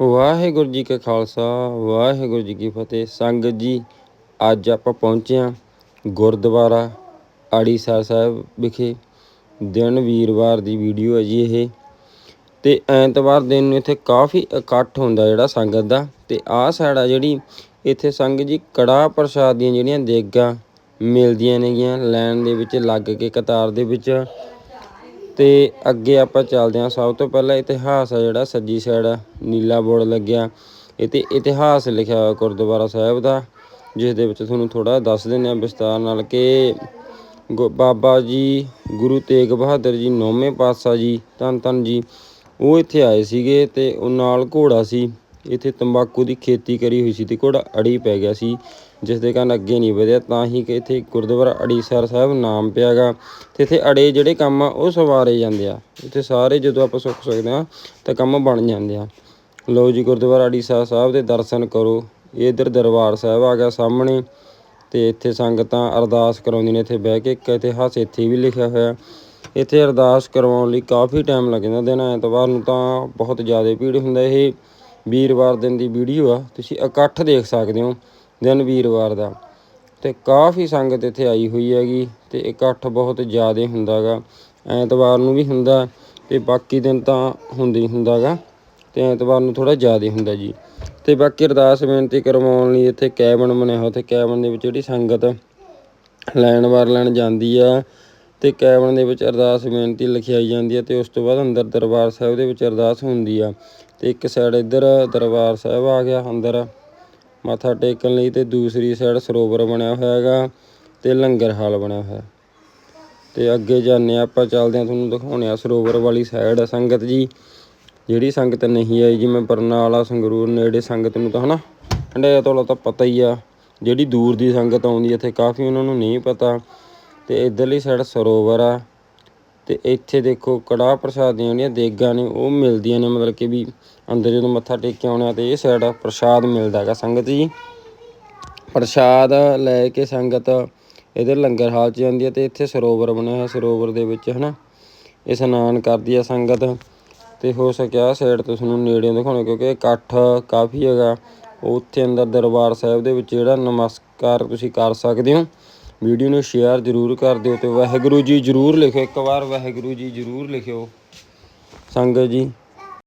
ਵਾਹਿਗੁਰੂ ਜੀ ਕਾ ਖਾਲਸਾ, ਵਾਹਿਗੁਰੂ ਜੀ ਕੀ ਫਤਿਹ। ਸੰਗਤ ਜੀ, ਅੱਜ ਆਪਾਂ ਪਹੁੰਚੇ ਹਾਂ ਗੁਰਦੁਆਰਾ ਆੜੀਸਰ ਸਾਹਿਬ ਵਿਖੇ। ਦਿਨ ਵੀਰਵਾਰ ਦੀ ਵੀਡੀਓ ਹੈ ਜੀ ਇਹ। ਤੇ ਐਤਵਾਰ ਦਿਨ ਨੂੰ ਇੱਥੇ ਕਾਫੀ ਇਕੱਠ ਹੁੰਦਾ ਜਿਹੜਾ ਸੰਗਤ ਦਾ। ਤੇ ਆਹ ਸਾਈਡ ਆ ਜਿਹੜੀ, ਇੱਥੇ ਸੰਗਤ ਜੀ ਕੜਾਹ ਪ੍ਰਸ਼ਾਦ ਦੀਆਂ ਜਿਹੜੀਆਂ ਦੇਗਾਂ ਮਿਲਦੀਆਂ ਨੇਗੀਆਂ ਲਾਈਨ ਦੇ ਵਿੱਚ, ਲੱਗ ਕੇ ਕਤਾਰ ਦੇ ਵਿੱਚ। ਤੇ ਅੱਗੇ ਆਪਾਂ ਚੱਲਦੇ ਹਾਂ। ਸਭ ਤੋਂ ਪਹਿਲਾਂ ਇਤਿਹਾਸ ਆ ਜਿਹੜਾ, ਸੱਜੀ ਸਾਈਡ ਨੀਲਾ ਬੋਰਡ ਲੱਗਿਆ। ਇਹ ਇਤਿਹਾਸ ਲਿਖਿਆ ਹੋਇਆ ਗੁਰਦੁਆਰਾ ਸਾਹਿਬ ਦਾ, ਜਿਸ ਦੇ ਵਿੱਚ ਤੁਹਾਨੂੰ ਥੋੜਾ ਦੱਸ ਦਿੰਦੇ ਹਾਂ ਵਿਸਤਾਰ ਨਾਲ ਕਿ ਗੁ- ਬਾਬਾ ਜੀ, ਗੁਰੂ ਤੇਗ ਬਹਾਦਰ ਜੀ, ਨੌਵੇਂ ਪਾਤਸ਼ਾਹ ਜੀ, ਧੰਨ ਧੰਨ ਜੀ, ਉਹ ਇੱਥੇ ਆਏ ਸੀਗੇ ਤੇ ਉਹ ਨਾਲ ਘੋੜਾ ਸੀ। ਇੱਥੇ ਤੰਬਾਕੂ ਦੀ ਖੇਤੀ ਕਰੀ ਹੋਈ ਸੀ ਤੇ ਘੋੜਾ ਅੜੀ ਪੈ ਗਿਆ ਸੀ ਜਿਸ ਦੇ ਕਾਰਨ ਅੱਗੇ ਨਹੀਂ ਵਧਿਆ। ਤਾਂ ਹੀ ਕਿ ਇੱਥੇ ਗੁਰਦੁਆਰਾ ਅੜੀਸਰ ਸਾਹਿਬ ਨਾਮ ਪਿਆਗਾ ਤੇ ਇੱਥੇ ਅੜੇ ਜਿਹੜੇ ਕੰਮ ਆ, ਉਹ ਸਵਾਰੇ ਜਾਂਦੇ ਆ। ਇੱਥੇ ਸਾਰੇ ਜਦੋਂ ਆਪਾਂ ਸੁੱਖ ਸਕਦੇ ਆ, ਤਾਂ ਕੰਮ ਬਣ ਜਾਂਦੇ ਆ। ਲਓ ਜੀ, ਗੁਰਦੁਆਰਾ ਅੜੀਸਰ ਸਾਹਿਬ ਦੇ ਦਰਸ਼ਨ ਕਰੋ। ਇਹ ਇੱਧਰ ਦਰਬਾਰ ਸਾਹਿਬ ਆ ਗਿਆ ਸਾਹਮਣੇ ਤੇ ਇੱਥੇ ਸੰਗਤਾਂ ਅਰਦਾਸ ਕਰਾਉਂਦੀਆਂ ਨੇ। ਇੱਥੇ ਬਹਿ ਕੇ ਇੱਕ ਇਤਿਹਾਸ ਇੱਥੇ ਵੀ ਲਿਖਿਆ ਹੋਇਆ। ਇੱਥੇ ਅਰਦਾਸ ਕਰਵਾਉਣ ਲਈ ਕਾਫੀ ਟਾਈਮ ਲੱਗ ਜਾਂਦਾ ਦਿਨ ਐਤਵਾਰ ਨੂੰ, ਤਾਂ ਬਹੁਤ ਜ਼ਿਆਦਾ ਭੀੜ ਹੁੰਦਾ ਇਹ। ਵੀਰਵਾਰ ਦਿਨ ਦੀ ਵੀਡੀਓ ਆ, ਤੁਸੀਂ ਇਕੱਠ ਦੇਖ ਸਕਦੇ ਹੋ ਦਿਨ ਵੀਰਵਾਰ ਦਾ। ਤੇ ਕਾਫੀ ਸੰਗਤ ਇੱਥੇ ਆਈ ਹੋਈ ਹੈਗੀ ਤੇ ਇਕੱਠ ਬਹੁਤ ਜ਼ਿਆਦਾ ਹੁੰਦਾਗਾ। ਐਤਵਾਰ ਨੂੰ ਵੀ ਹੁੰਦਾ ਤੇ ਬਾਕੀ ਦਿਨ ਤਾਂ ਹੁੰਦੇ ਹੀ ਹੁੰਦਾਗਾ। ਤੇ ਐਤਵਾਰ ਨੂੰ ਥੋੜਾ ਜ਼ਿਆਦਾ ਹੁੰਦਾ ਜੀ। ਤੇ ਬਾਕੀ ਅਰਦਾਸ ਬੇਨਤੀ ਕਰਵਾਉਣ ਲਈ ਇੱਥੇ ਕੈਬਨ ਬਣਿਆ ਹੋਇਆ ਤੇ ਕੈਬਨ ਦੇ ਵਿੱਚ ਜਿਹੜੀ ਸੰਗਤ ਲੈਣ ਵਾਰ ਲੈਣ ਜਾਂਦੀ ਆ ਤੇ ਕੈਬਨ ਦੇ ਵਿੱਚ ਅਰਦਾਸ ਬੇਨਤੀ ਲਿਖਾਈ ਜਾਂਦੀ ਹੈ ਤੇ ਉਸ ਤੋਂ ਬਾਅਦ ਅੰਦਰ ਦਰਬਾਰ ਸਾਹਿਬ ਦੇ ਵਿੱਚ ਅਰਦਾਸ ਹੁੰਦੀ ਆ। ਤੇ ਇੱਕ ਸਾਈਡ ਇੱਧਰ ਦਰਬਾਰ ਸਾਹਿਬ ਆ ਗਿਆ, ਅੰਦਰ ਮੱਥਾ ਟੇਕਣ ਲਈ ਤੇ ਦੂਸਰੀ ਸਾਈਡ ਸਰੋਵਰ ਬਣਿਆ ਹੋਇਆ ਹੈਗਾ ਤੇ ਲੰਗਰ ਹਾਲ ਬਣਿਆ ਹੋਇਆ। ਤੇ ਅੱਗੇ ਜਾਂਦੇ ਹਾਂ ਆਪਾਂ, ਚੱਲਦੇ ਹਾਂ ਤੁਹਾਨੂੰ ਦਿਖਾਉਣੇ ਆ ਸਰੋਵਰ ਵਾਲੀ ਸਾਈਡ ਸੰਗਤ ਜੀ। ਜਿਹੜੀ ਸੰਗਤ ਨਹੀਂ ਆਈ, ਜਿਵੇਂ ਬਰਨਾਲਾ, ਸੰਗਰੂਰ ਨੇੜੇ ਸੰਗਤ ਨੂੰ ਤਾਂ ਹਨਾ ਹੰਡਿਆ ਤੋਲਾ ਤਾਂ ਪਤਾ ਹੀ ਆ। ਜਿਹੜੀ ਦੂਰ ਦੀ ਸੰਗਤ ਆਉਂਦੀ ਇੱਥੇ ਕਾਫੀ ਉਹਨਾਂ ਨੂੰ ਨਹੀਂ ਪਤਾ। ਤੇ ਇਧਰਲੀ ਸਾਈਡ ਸਰੋਵਰ ਆ। ਤੇ ਇੱਥੇ ਦੇਖੋ ਕੜਾਹ ਪ੍ਰਸ਼ਾਦ ਦੀਆਂ ਜਿਹੜੀਆਂ ਦੇਗਾਂ ਨੇ, ਉਹ ਮਿਲਦੀਆਂ ਨੇ। ਮਤਲਬ ਕਿ ਵੀ ਅੰਦਰ ਜਦੋਂ ਮੱਥਾ ਟੇਕ ਕੇ ਆਉਣਾ ਤੇ ਇਹ ਸਾਈਡ ਪ੍ਰਸ਼ਾਦ ਮਿਲਦਾ ਹੈਗਾ ਸੰਗਤ ਜੀ। ਪ੍ਰਸ਼ਾਦ ਲੈ ਕੇ ਸੰਗਤ ਇਧਰ ਲੰਗਰ ਹਾਲ 'ਚ ਜਾਂਦੀ ਹੈ ਤੇ ਇੱਥੇ ਸਰੋਵਰ ਬਣਿਆ ਹੋਇਆ, ਸਰੋਵਰ ਦੇ ਵਿੱਚ, ਹਨਾ। ਇਸ਼ਨਾਨ ਕਰਦੀ ਆ ਸੰਗਤ। ਤੇ ਹੋ ਸਕਿਆ ਸਾਈਡ ਤੋਂ ਤੁਹਾਨੂੰ ਨੇੜਿਓਂ ਦਿਖਾਉਣਾ, ਕਿਉਂਕਿ ਇਕੱਠ ਕਾਫੀ ਹੈਗਾ। ਉੱਥੇ ਅੰਦਰ ਦਰਬਾਰ ਸਾਹਿਬ ਦੇ ਵਿੱਚ ਜਿਹੜਾ ਨਮਸਕਾਰ ਤੁਸੀਂ ਕਰ ਸਕਦੇ ਹੋ। ਵੀਡੀਓ ਨੂੰ ਸ਼ੇਅਰ ਜ਼ਰੂਰ ਕਰ ਦਿਓ ਤੇ ਵਾਹਿਗੁਰੂ ਜੀ ਜ਼ਰੂਰ ਲਿਖਿਓ। ਇੱਕ ਵਾਰ ਵਾਹਿਗੁਰੂ ਜੀ ਜ਼ਰੂਰ ਲਿਖਿਓ। ਸੰਗਤ ਜੀ।